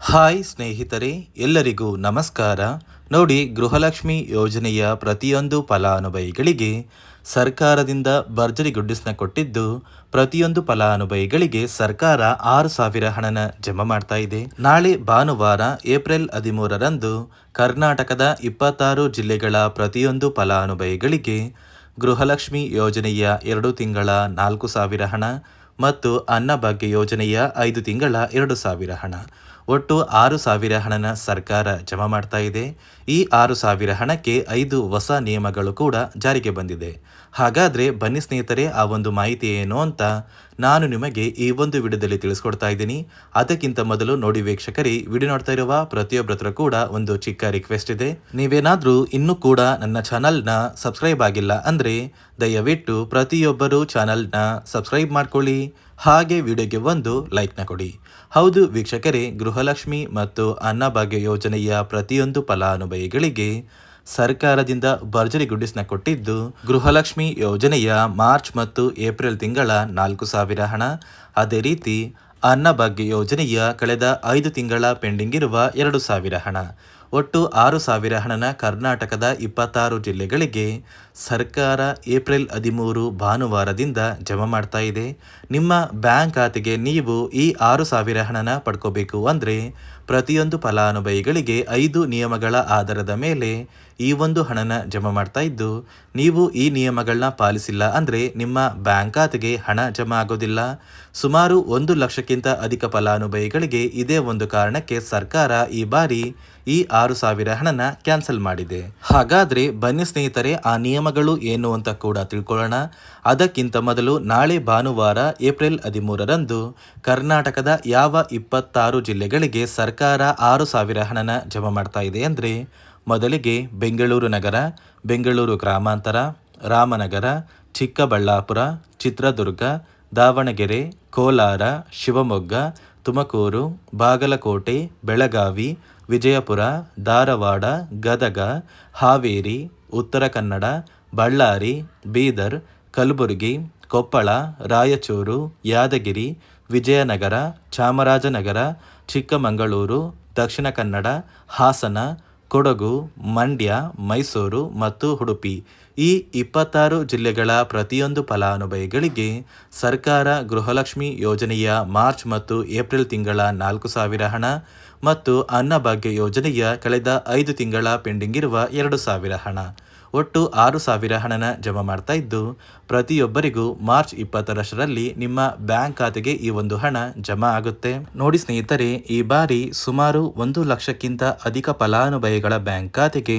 Hi ಸ್ನೇಹಿತರೆ, ಎಲ್ಲರಿಗೂ ನಮಸ್ಕಾರ. ನೋಡಿ, ಗೃಹಲಕ್ಷ್ಮಿ ಯೋಜನೆಯ ಪ್ರತಿಯೊಂದು ಫಲಾನುಭವಿಗಳಿಗೆ ಸರ್ಕಾರದಿಂದ ಭರ್ಜರಿ ಗುಡ್ಡಿಸ್ನ ಕೊಟ್ಟಿದ್ದು, ಪ್ರತಿಯೊಂದು ಫಲಾನುಭವಿಗಳಿಗೆ ಸರ್ಕಾರ ಆರು ಸಾವಿರ ಹಣನ ಜಮಾ ಮಾಡ್ತಾ ಇದೆ. ನಾಳೆ ಭಾನುವಾರ, ಏಪ್ರಿಲ್ ಹದಿಮೂರರಂದು ಕರ್ನಾಟಕದ ಇಪ್ಪತ್ತಾರು ಜಿಲ್ಲೆಗಳ ಪ್ರತಿಯೊಂದು ಫಲಾನುಭವಿಗಳಿಗೆ ಗೃಹಲಕ್ಷ್ಮಿ ಯೋಜನೆಯ ಎರಡು ತಿಂಗಳ ನಾಲ್ಕು ಸಾವಿರ ಹಣ ಮತ್ತು ಅನ್ನಭಾಗ್ಯ ಯೋಜನೆಯ ಐದು ತಿಂಗಳ ಎರಡು ಸಾವಿರ ಹಣ. ಒಟ್ಟು ಆರು ಸಾವಿರ ಹಣನ ಸರ್ಕಾರ ಜಮಾ ಮಾಡ್ತಾ ಇದೆ. ಈ ಆರು ಸಾವಿರ ಹಣಕ್ಕೆ ಐದು ಹೊಸ ನಿಯಮಗಳು ಕೂಡ ಜಾರಿಗೆ ಬಂದಿದೆ. ಹಾಗಾದರೆ ಬನ್ನಿ ಸ್ನೇಹಿತರೆ, ಆ ಒಂದು ಮಾಹಿತಿ ಏನು ಅಂತ ನಾನು ನಿಮಗೆ ಈ ಒಂದು ವಿಡಿಯೋದಲ್ಲಿ ತಿಳಿಸ್ಕೊಡ್ತಾ ಇದ್ದೀನಿ. ಅದಕ್ಕಿಂತ ಮೊದಲು ನೋಡಿ ವೀಕ್ಷಕರಿ, ವಿಡಿಯೋ ನೋಡ್ತಾ ಇರುವ ಪ್ರತಿಯೊಬ್ಬರ ಕೂಡ ಒಂದು ಚಿಕ್ಕ ರಿಕ್ವೆಸ್ಟ್ ಇದೆ. ನೀವೇನಾದರೂ ಇನ್ನೂ ಕೂಡ ನನ್ನ ಚಾನಲ್ನ ಸಬ್ಸ್ಕ್ರೈಬ್ ಆಗಿಲ್ಲ ಅಂದರೆ ದಯವಿಟ್ಟು ಪ್ರತಿಯೊಬ್ಬರು ಚಾನಲ್ನ ಸಬ್ಸ್ಕ್ರೈಬ್ ಮಾಡ್ಕೊಳ್ಳಿ. ಹಾಗೆ ವಿಡಿಯೋಗೆ ಒಂದು ಲೈಕ್ನ ಕೊಡಿ. ಹೌದು ವೀಕ್ಷಕರೇ, ಗೃಹಲಕ್ಷ್ಮಿ ಮತ್ತು ಅನ್ನಭಾಗ್ಯ ಯೋಜನೆಯ ಪ್ರತಿಯೊಂದು ಫಲಾನುಭವಿಗಳಿಗೆ ಸರ್ಕಾರದಿಂದ ಭರ್ಜರಿ ಗುಡ್ಡಿಸ್ನ ಕೊಟ್ಟಿದ್ದು ಗೃಹಲಕ್ಷ್ಮಿ ಯೋಜನೆಯ ಮಾರ್ಚ್ ಮತ್ತು ಏಪ್ರಿಲ್ ತಿಂಗಳ ನಾಲ್ಕು ಸಾವಿರ ಹಣ. ಅದೇ ರೀತಿ ಅನ್ನಭಾಗ್ಯ ಯೋಜನೆಯ ಕಳೆದ ಐದು ತಿಂಗಳ ಪೆಂಡಿಂಗ್ ಇರುವ ಎರಡು ಸಾವಿರ ಹಣ. ಒಟ್ಟು ಆರು ಸಾವಿರ ಹಣನ ಕರ್ನಾಟಕದ ಇಪ್ಪತ್ತಾರು ಜಿಲ್ಲೆಗಳಿಗೆ ಸರ್ಕಾರ ಏಪ್ರಿಲ್ ಹದಿಮೂರು ಭಾನುವಾರದಿಂದ ಜಮಾ ಮಾಡ್ತಾ ಇದೆ. ನಿಮ್ಮ ಬ್ಯಾಂಕ್ ಖಾತೆಗೆ ನೀವು ಈ ಆರು ಸಾವಿರ ಹಣನ ಪಡ್ಕೋಬೇಕು ಅಂದರೆ ಪ್ರತಿಯೊಂದು ಫಲಾನುಭವಿಗಳಿಗೆ ಐದು ನಿಯಮಗಳ ಆಧಾರದ ಮೇಲೆ ಈ ಒಂದು ಹಣನ ಜಮಾ ಮಾಡ್ತಾ ಇದ್ದು, ನೀವು ಈ ನಿಯಮಗಳನ್ನ ಪಾಲಿಸಿಲ್ಲ ಅಂದರೆ ನಿಮ್ಮ ಬ್ಯಾಂಕ್ ಖಾತೆಗೆ ಹಣ ಜಮಾ ಆಗೋದಿಲ್ಲ. ಸುಮಾರು ಒಂದು ಲಕ್ಷಕ್ಕಿಂತ ಅಧಿಕ ಫಲಾನುಭವಿಗಳಿಗೆ ಇದೇ ಒಂದು ಕಾರಣಕ್ಕೆ ಸರ್ಕಾರ ಈ ಬಾರಿ ಈ ಆರು ಸಾವಿರ ಹಣನ ಕ್ಯಾನ್ಸಲ್ ಮಾಡಿದೆ. ಹಾಗಾದ್ರೆ ಬನ್ನಿ ಸ್ನೇಹಿತರೆ, ಆ ನಿಯಮಗಳು ಏನು ಅಂತ ಕೂಡ ತಿಳ್ಕೊಳ್ಳೋಣ. ಅದಕ್ಕಿಂತ ಮೊದಲು ನಾಳೆ ಭಾನುವಾರ, ಏಪ್ರಿಲ್ ಹದಿಮೂರರಂದು ಕರ್ನಾಟಕದ ಯಾವ ಇಪ್ಪತ್ತಾರು ಜಿಲ್ಲೆಗಳಿಗೆ ಸರ್ಕಾರ ಆರು ಸಾವಿರ ಹಣನ ಜಮಾ ಮಾಡ್ತಾ ಇದೆ ಅಂದರೆ, ಮೊದಲಿಗೆ ಬೆಂಗಳೂರು ನಗರ, ಬೆಂಗಳೂರು ಗ್ರಾಮಾಂತರ, ರಾಮನಗರ, ಚಿಕ್ಕಬಳ್ಳಾಪುರ, ಚಿತ್ರದುರ್ಗ ದಾವಣಗೆರೆ, ಕೋಲಾರ, ಶಿವಮೊಗ್ಗ, ತುಮಕೂರು, ಬಾಗಲಕೋಟೆ, ಬೆಳಗಾವಿ, ವಿಜಯಪುರ, ಧಾರವಾಡ, ಗದಗ, ಹಾವೇರಿ, ಉತ್ತರ ಕನ್ನಡ, ಬಳ್ಳಾರಿ, ಬೀದರ್, ಕಲಬುರಗಿ, ಕೊಪ್ಪಳ, ರಾಯಚೂರು, ಯಾದಗಿರಿ, ವಿಜಯನಗರ, ಚಾಮರಾಜನಗರ, ಚಿಕ್ಕಮಗಳೂರು, ದಕ್ಷಿಣ ಕನ್ನಡ, ಹಾಸನ, ಕೊಡಗು, ಮಂಡ್ಯ, ಮೈಸೂರು ಮತ್ತು ಉಡುಪಿ. ಈ ಇಪ್ಪತ್ತಾರು ಜಿಲ್ಲೆಗಳ ಪ್ರತಿಯೊಂದು ಫಲಾನುಭವಿಗಳಿಗೆ ಸರ್ಕಾರ ಗೃಹಲಕ್ಷ್ಮಿ ಯೋಜನೆಯ ಮಾರ್ಚ್ ಮತ್ತು ಏಪ್ರಿಲ್ ತಿಂಗಳ ನಾಲ್ಕು ಸಾವಿರ ಹಣ ಮತ್ತು ಅನ್ನಭಾಗ್ಯ ಯೋಜನೆಯ ಕಳೆದ ಐದು ತಿಂಗಳ ಪೆಂಡಿಂಗ್ ಇರುವ ಎರಡು ಸಾವಿರ ಹಣ. ಒಟ್ಟು ಆರು ಸಾವಿರ ಹಣನ ಜಮಾ ಮಾಡ್ತಾ ಇದ್ದು, ಪ್ರತಿಯೊಬ್ಬರಿಗೂ ಮಾರ್ಚ್ ಇಪ್ಪತ್ತರಷ್ಟರಲ್ಲಿ ನಿಮ್ಮ ಬ್ಯಾಂಕ್ ಖಾತೆಗೆ ಈ ಒಂದು ಹಣ ಜಮಾ ಆಗುತ್ತೆ. ನೋಡಿ ಸ್ನೇಹಿತರೆ, ಈ ಬಾರಿ ಸುಮಾರು ಒಂದು ಲಕ್ಷಕ್ಕಿಂತ ಅಧಿಕ ಫಲಾನುಭವಿಗಳ ಬ್ಯಾಂಕ್ ಖಾತೆಗೆ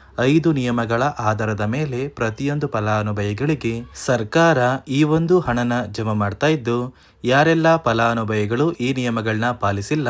ಐದು ನಿಯಮಗಳ ಆಧಾರದ ಮೇಲೆ ಪ್ರತಿಯೊಂದು ಫಲಾನುಭವಿಗಳಿಗೆ ಸರ್ಕಾರ ಈ ಒಂದು ಹಣನ ಜಮಾ ಮಾಡ್ತಾ ಇದ್ದು, ಯಾರೆಲ್ಲ ಫಲಾನುಭವಿಗಳು ಈ ನಿಯಮಗಳನ್ನ ಪಾಲಿಸಿಲ್ಲ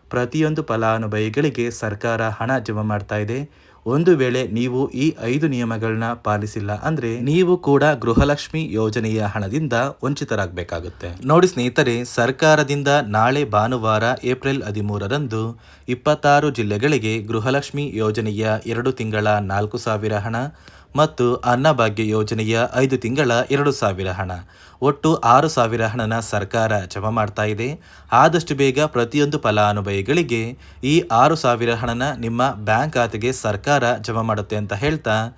ಪ್ರತಿಯೊಂದು ಫಲಾನುಭವಿಗಳಿಗೆ ಸರ್ಕಾರ ಹಣ ಜಮಾ ಮಾಡ್ತಾ ಇದೆ. ಒಂದು ವೇಳೆ ನೀವು ಈ ಐದು ನಿಯಮಗಳನ್ನ ಪಾಲಿಸಿಲ್ಲ ಅಂದ್ರೆ ನೀವು ಕೂಡ ಗೃಹಲಕ್ಷ್ಮಿ ಯೋಜನೆಯ ಹಣದಿಂದ ವಂಚಿತರಾಗಬೇಕಾಗುತ್ತೆ. ನೋಡಿ ಸ್ನೇಹಿತರೆ, ಸರ್ಕಾರದಿಂದ ನಾಳೆ ಭಾನುವಾರ ಏಪ್ರಿಲ್ ಹದಿಮೂರರಂದು ಇಪ್ಪತ್ತಾರು ಜಿಲ್ಲೆಗಳಿಗೆ ಗೃಹಲಕ್ಷ್ಮಿ ಯೋಜನೆಯ ಎರಡು ತಿಂಗಳ ನಾಲ್ಕು ಸಾವಿರ ಹಣ ಮತ್ತು ಅನ್ನಭಾಗ್ಯ ಯೋಜನೆಯ ಐದು ತಿಂಗಳ ಎರಡು ಸಾವಿರ ಹಣ. ಒಟ್ಟು ಆರು ಸಾವಿರ ಹಣನ ಸರ್ಕಾರ ಜಮಾ ಮಾಡ್ತಾ ಇದೆ. ಆದಷ್ಟು ಬೇಗ ಪ್ರತಿಯೊಂದು ಫಲಾನುಭವಿಗಳಿಗೆ ಈ ಆರು ಸಾವಿರ ಹಣನ ನಿಮ್ಮ ಬ್ಯಾಂಕ್ ಖಾತೆಗೆ ಸರ್ಕಾರ ಜಮಾ ಮಾಡುತ್ತೆ ಅಂತ ಹೇಳ್ತಾ